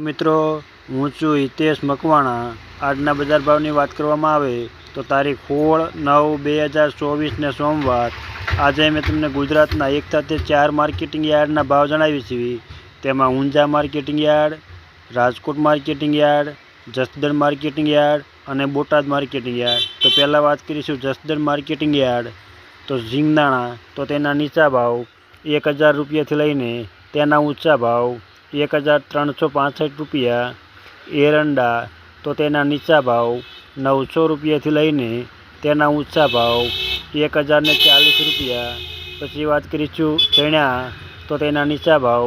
મિત્રો, હું છું હિતેશ મકવાણા. આજના બજાર ભાવની વાત કરવામાં આવે તો તારીખ સોળ નવ બે હજાર ચોવીસને સોમવાર. આજે મેં તમને ગુજરાતના એક સાથે ચાર માર્કેટિંગ યાર્ડના ભાવ જણાવી છે. તેમાં Unjha marketing yard, Rajkot marketing yard, Jasdan marketing yard અને બોટાદ માર્કેટિંગ યાર્ડ. તો પહેલાં વાત કરીશું જસદણ માર્કેટિંગ યાર્ડ. તો ઝીંગદાણા, તો તેના નીચા ભાવ એક હજાર રૂપિયાથી લઈને તેના ઊંચા ભાવ એક હજાર ત્રણસો પાંસઠ રૂપિયા એરંડા તો તેના નીચા ભાવ નવસો રૂપિયાથી લઈને તેના ઊંચા ભાવ એક હજારને ચાલીસ રૂપિયા. પછી વાત કરીશું ચણા તો તેના નીચા ભાવ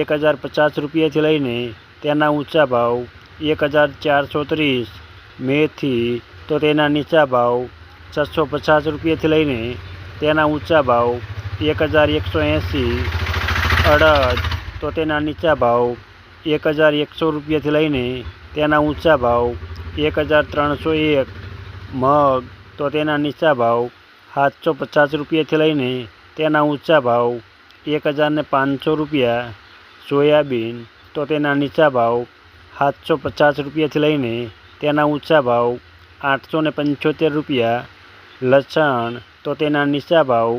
એક હજાર પચાસ રૂપિયાથી લઈને તેના ઊંચા ભાવ એક હજાર ચારસો ત્રીસ. મેથી, તો તેના નીચા ભાવ છસો પચાસ રૂપિયાથી લઈને તેના ઊંચા ભાવ એક હજાર એકસો એંસી. અડદ તો તેના નીચા ભાવ એક હજાર એકસો રૂપિયાથી લઈને તેના ઊંચા ભાવ એક હજાર ત્રણસો એક મગ તો તેના નીચા ભાવ સાતસો પચાસ રૂપિયાથી લઈને તેના ઊંચા ભાવ એક હજારને પાંચસો રૂપિયા. સોયાબીન તો તેના નીચા ભાવ સાતસો પચાસ રૂપિયાથી લઈને તેના ઊંચા ભાવ આઠસો ને પંચોતેર રૂપિયા. લસણ તો તેના નીચા ભાવ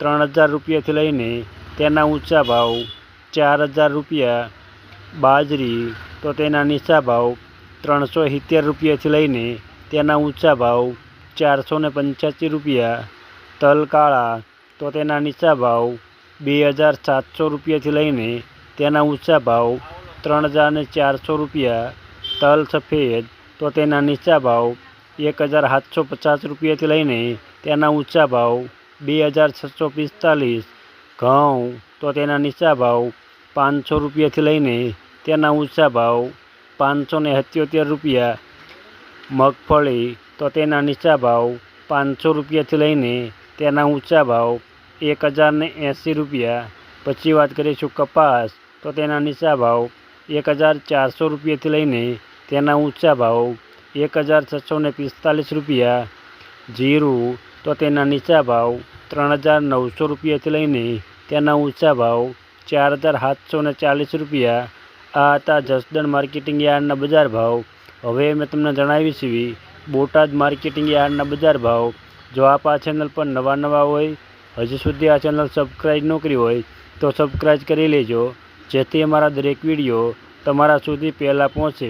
ત્રણ હજાર રૂપિયાથી લઈને તેના ઊંચા ભાવ ચાર હજાર રૂપિયા, બાજરી, તો તેના નીચા ભાવ ત્રણસો સિત્તેર રૂપિયાથી લઈને તેના ઊંચા ભાવ ચારસો ને પંચ્યાસી રૂપિયા, તલ કાળા, તો તેના નીચા ભાવ બે હજાર સાતસો રૂપિયાથી લઈને તેના ઊંચા ભાવ ત્રણ હજાર ચારસો રૂપિયા, તલ સફેદ, તો તેના નીચા ભાવ એક હજાર સાતસો પચાસ રૂપિયાથી લઈને તેના ઊંચા ભાવ બે હજાર છસો પિસ્તાલીસ ઘઉં તો તેના નીચા ભાવ પાંચસો રૂપિયાથી લઈને તેના ઊંચા ભાવ પાંચસો ને સત્યોતેર રૂપિયા. મગફળી તો તેના નીચા ભાવ પાંચસો રૂપિયાથી લઈને તેના ઊંચા ભાવ એક હજાર ને એંસી રૂપિયા. પછી વાત કરીશું કપાસ તો તેના નીચા ભાવ એક હજાર ચારસો રૂપિયાથી લઈને તેના ઊંચા ભાવ એક હજાર છસો ને પિસ્તાલીસ રૂપિયા. જીરું તો તેના નીચા ભાવ ત્રણ હજાર નવસો રૂપિયાથી લઈને તેના ઊંચા ભાવ ચાર હજાર સાતસો ને ચાલીસ રૂપિયા. આ હતા જસદણ માર્કેટિંગ યાર્ડના બજાર ભાવ. હવે મેં તમને જણાવી છે, બોટાદ માર્કેટિંગ યાર્ડના બજાર ભાવ. જો આપ આ ચેનલ પર નવા નવા હોય, હજી સુધી આ ચેનલ સબસ્ક્રાઈબ ન કરી હોય, તો સબસ્ક્રાઈબ કરી લેજો. જેથી અમારા દરેક વીડિયો તમારા સુધી પહેલાં પહોંચે.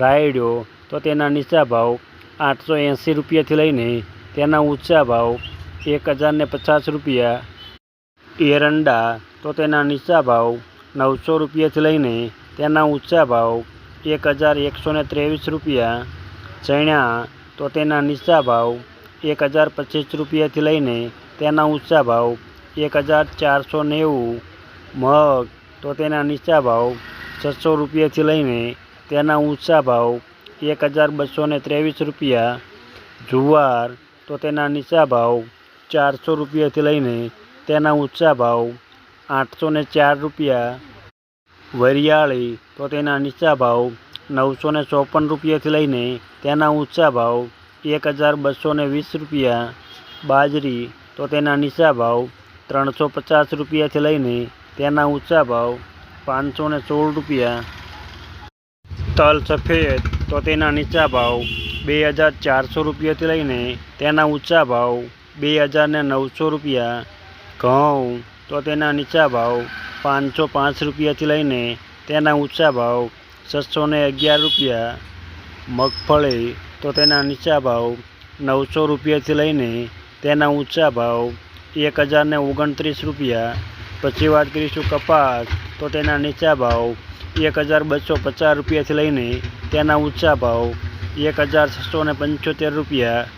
રાયડો તો તેના નીચા ભાવ આઠસો એંસી રૂપિયાથી લઈને તેના ઊંચા ભાવ એક હજારને પચાસ રૂપિયા. એરંડા તો તેના નીચા ભાવ નવસો રૂપિયાથી લઈને તેના ઊંચા ભાવ એક હજાર એકસો ને ત્રેવીસ રૂપિયા. ચણા તો તેના નીચા ભાવ એક હજાર પચીસ રૂપિયાથી લઈને તેના ઊંચા ભાવ એક હજાર ચારસો નેવું. મગ તો તેના નીચા ભાવ છસો રૂપિયાથી લઈને તેના ઊંચા ભાવ એક હજાર બસો ને ત્રેવીસ રૂપિયા. જુવાર તો તેના નીચા ભાવ ચારસો રૂપિયાથી લઈને તેના ઊંચા ભાવ આઠસો ને ચાર રૂપિયા. વરિયાળી તો તેના નીચા ભાવ નવસો ને ચોપન રૂપિયાથી લઈને તેના ઊંચા ભાવ એક હજાર બસો ને વીસ રૂપિયા. બાજરી તો તેના નીચા ભાવ ત્રણસો પચાસ રૂપિયાથી લઈને તેના ઊંચા ભાવ પાંચસો ને સોળ રૂપિયા. તલ સફેદ તો તેના નીચા ભાવ બે હજાર ચારસો રૂપિયાથી લઈને તેના ઊંચા ભાવ બે હજાર ને નવસો રૂપિયા. ઘઉં, તો તેના નીચા ભાવ પાંચસો પાંચ રૂપિયાથી લઈને તેના ઊંચા ભાવ છસો ને અગિયાર રૂપિયા. મગફળી, તો તેના નીચા ભાવ નવસો રૂપિયાથી લઈને તેના ઊંચા ભાવ એક હજાર ને ઓગણત્રીસ રૂપિયા. પછી વાત કરીશું કપાસ, તો તેના નીચા ભાવ એક હજાર બસો પચાસ રૂપિયાથી લઈને તેના ઊંચા ભાવ એક હજાર છસો પંચોતેર રૂપિયા.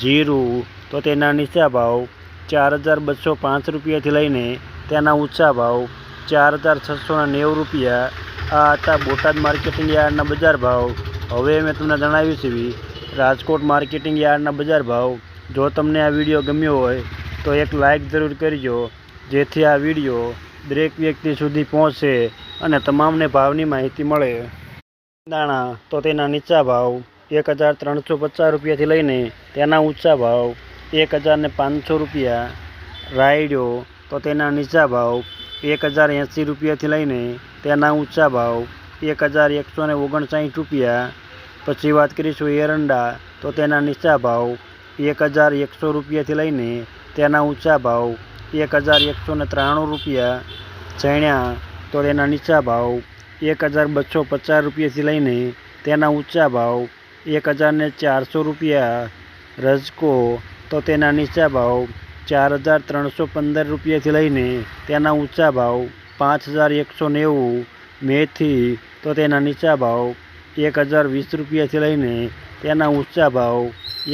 જીરું, તો તેના નીચા ભાવ ચાર હજાર બસો પાંચ રૂપિયાથી લઈને તેના ઊંચા ભાવ ચાર હજાર છસોના નેવું રૂપિયા. આ હતા બોટાદ માર્કેટિંગ યાર્ડના બજાર ભાવ. હવે મેં તમને જણાવ્યું છે રાજકોટ માર્કેટિંગ યાર્ડના બજાર ભાવ. જો તમને આ વીડિયો ગમ્યો હોય, તો એક લાઇક જરૂર કરજો, જેથી આ વીડિયો દરેક વ્યક્તિ સુધી પહોંચે અને તમામને ભાવની માહિતી મળે. દાણા, તો તેના નીચા ભાવ એક હજાર ત્રણસો પચાસ રૂપિયાથી લઈને તેના ઊંચા ભાવ એક હજાર ને પાંચસો રૂપિયા રાયડો તો તેના નીચા ભાવ એક હજાર એંસી રૂપિયાથી લઈને તેના ઊંચા ભાવ એક હજાર એકસો ને ઓગણસાઠ રૂપિયા. પછી વાત કરીશું એરંડા, તો તેના નીચા ભાવ એક હજાર એકસો રૂપિયાથી લઈને તેના ઊંચા ભાવ એક હજાર એકસો ને ત્રાણું રૂપિયા. ચણ્યા તો તેના નીચા ભાવ એક હજાર બસો પચાસ રૂપિયાથી લઈને તેના ઊંચા ભાવ એક હજાર ને ચારસો રૂપિયા. રજકો તો તેના નીચા ભાવ ચાર હજાર ત્રણસો પંદર રૂપિયાથી લઈને તેના ઊંચા ભાવ પાંચ હજાર એકસો નેવું મેથી તો તેના નીચા ભાવ એક હજાર વીસ રૂપિયાથી લઈને તેના ઊંચા ભાવ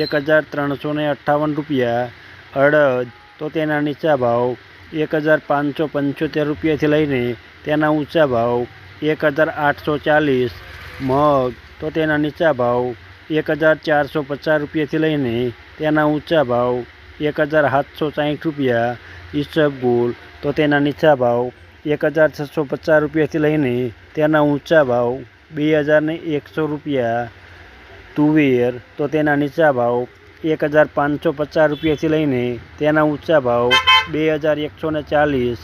એક હજાર ત્રણસો અઠ્ઠાવન રૂપિયા. અડદ તો તેના નીચા ભાવ એક હજાર પાંચસો પંચોતેર રૂપિયાથી લઈને તેના ઊંચા ભાવ એક હજાર આઠસો ચાલીસ. મગ તો તેના નીચા ભાવ એક હજાર ચારસો પચાસ રૂપિયાથી લઈને તેના ઊંચા ભાવ એક હજાર સાતસો સાઠ રૂપિયા ઈસબગુલ તો તેના નીચા ભાવ એક હજાર છસો પચાસ રૂપિયાથી લઈને તેના ઊંચા ભાવ બે હજાર ને એકસો રૂપિયા તુવેર તો તેના નીચા ભાવ એક હજાર પાંચસો પચાસ રૂપિયાથી લઈને તેના ઊંચા ભાવ બે હજાર એકસો ને ચાલીસ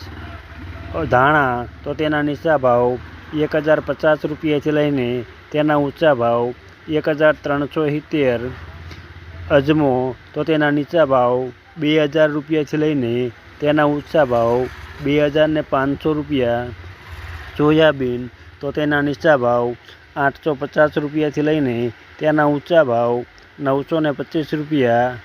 ધાણા તો તેના નીચા ભાવ એક હજાર પચાસ રૂપિયાથી લઈને તેના ઊંચા ભાવ એક હજાર ત્રણસો સિત્તેર. અજમો તો તેના નીચા ભાવ બે હજાર રૂપિયાથી લઈને તેના ઊંચા ભાવ બે હજાર ને પાંચસો રૂપિયા. સોયાબીન તો તેના નીચા ભાવ આઠસો પચાસ રૂપિયાથી લઈને તેના ઊંચા ભાવ નવસો ને પચીસ રૂપિયા.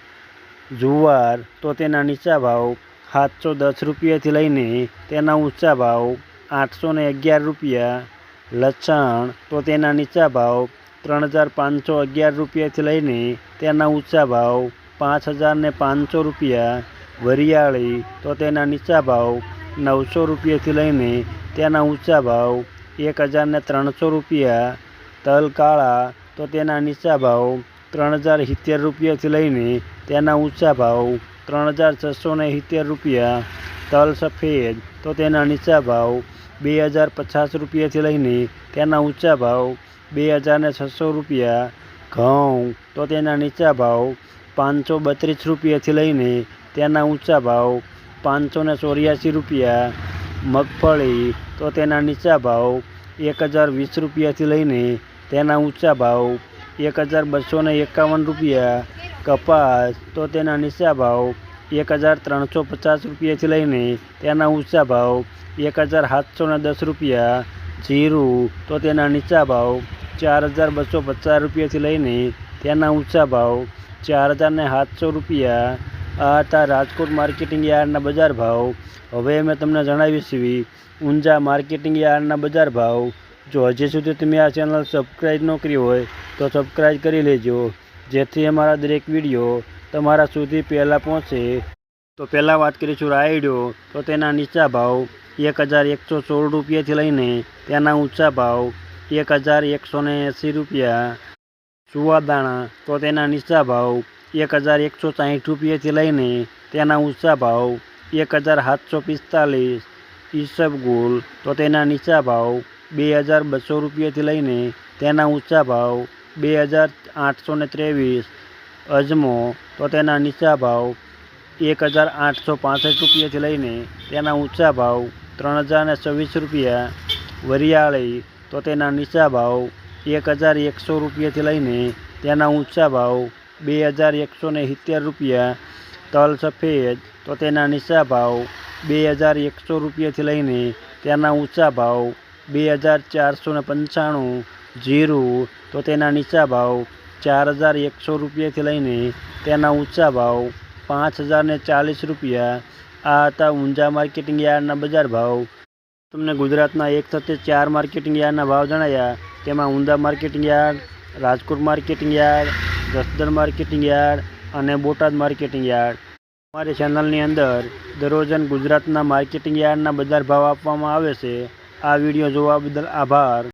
જુવાર તો તેના નીચા ભાવ સાતસો દસ રૂપિયાથી લઈને તેના ઊંચા ભાવ આઠસો ને અગિયાર રૂપિયા. લસણ તો તેના નીચા ભાવ ત્રણ હજાર પાંચસો અગિયાર રૂપિયાથી લઈને તેના ઊંચા ભાવ પાંચ હજાર ને પાંચસો રૂપિયા, વરિયાળી તો તેના નીચા ભાવ નવસો રૂપિયાથી લઈને તેના ઊંચા ભાવ એક હજાર ને ત્રણસો રૂપિયા, તલ કાળા તો તેના નીચા ભાવ ત્રણ હજાર સિત્તેર રૂપિયાથી લઈને તેના ઊંચા ભાવ ત્રણ હજાર છસો ને સિત્તેર રૂપિયા, તલ સફેદ તો તેના નીચા ભાવ બે હજાર પચાસ રૂપિયાથી લઈને તેના ઊંચા ભાવ બે હજાર ને છસો રૂપિયા, ઘઉં, તો તેના નીચા ભાવ પાંચસો બત્રીસ રૂપિયાથી લઈને તેના ઊંચા ભાવ પાંચસો ને ચોર્યાસી રૂપિયા. મગફળી, તો તેના નીચા ભાવ એક હજાર વીસ રૂપિયાથી લઈને તેના ઊંચા ભાવ એક હજાર બસો ને એકાવન રૂપિયા. કપાસ, તો તેના નીચા ભાવ એક હજાર ત્રણસો પચાસ રૂપિયાથી લઈને તેના ઊંચા ભાવ એક હજાર સાતસો ને દસ રૂપિયા. જીરું, તો તેના નીચા ભાવ ચાર હજાર બસો પચાસ રૂપિયાથી લઈને તેના ઊંચા ભાવ ચાર હજાર ને સાતસો રૂપિયા. આ હતા રાજકોટ માર્કેટિંગ યાર્ડના બજાર ભાવ. હવે મેં તમને જણાવી છીએ ઊંઝા માર્કેટિંગ યાર્ડના બજાર ભાવ. જો હજી સુધી તમે આ ચેનલ સબસ્ક્રાઈબ ન કરી હોય તો સબસ્ક્રાઈબ કરી લેજો. જેથી અમારા દરેક વીડિયો તમારા સુધી પહેલાં પહોંચે. તો પહેલાં વાત કરીશું રાયડો. તો તેના નીચા ભાવ એક હજાર એકસો સોળ રૂપિયાથી લઈને તેના ઊંચા ભાવ. એક હજાર એકસો ને એંસી રૂપિયા સુવાદાણા તો તેના નીચા ભાવ એક હજાર એકસો સાઠ રૂપિયાથી લઈને તેના ઊંચા ભાવ એક હજાર સાતસો પિસ્તાલીસ ઈસબગુલ તો તેના નીચા ભાવ બે હજાર બસો રૂપિયાથી લઈને તેના ઊંચા ભાવ બે હજાર આઠસો ને ત્રેવીસ અજમો તો તેના નીચા ભાવ એક હજાર આઠસો પાસઠ રૂપિયાથી લઈને તેના ઊંચા ભાવ ત્રણ હજાર ને છવ્વીસ રૂપિયા વરિયાળી તો તેના નીચા ભાવ એક હજાર એકસો રૂપિયાથી લઈને તેના ઊંચા ભાવ બે હજાર એકસો ને સિત્તેર રૂપિયા તલ સફેદ, તો તેના નીચા ભાવ બે હજાર એકસો રૂપિયાથી લઈને તેના ઊંચા ભાવ બે હજાર ચારસો ને પંચાણું જીરું, તો તેના નીચા ભાવ ચાર હજાર એકસો રૂપિયાથી લઈને તેના ઊંચા ભાવ પાંચ હજાર ચાલીસ રૂપિયા. આ હતા ઊંઝા માર્કેટિંગ યાર્ડના બજાર ભાવ. તમને ગુજરાતના એક સાથે ચાર માર્કેટિંગ યાર્ડના ભાવ જણાયા. તેમાં Unjha marketing yard, Rajkot marketing yard, Jasdan marketing yard અને બોટાદ માર્કેટિંગ યાર્ડ. અમારી ચેનલની અંદર દરરોજ ગુજરાતના માર્કેટિંગ યાર્ડના બજાર ભાવ આપવામાં આવે છે. આ વીડિયો જોવા બદલ આભાર.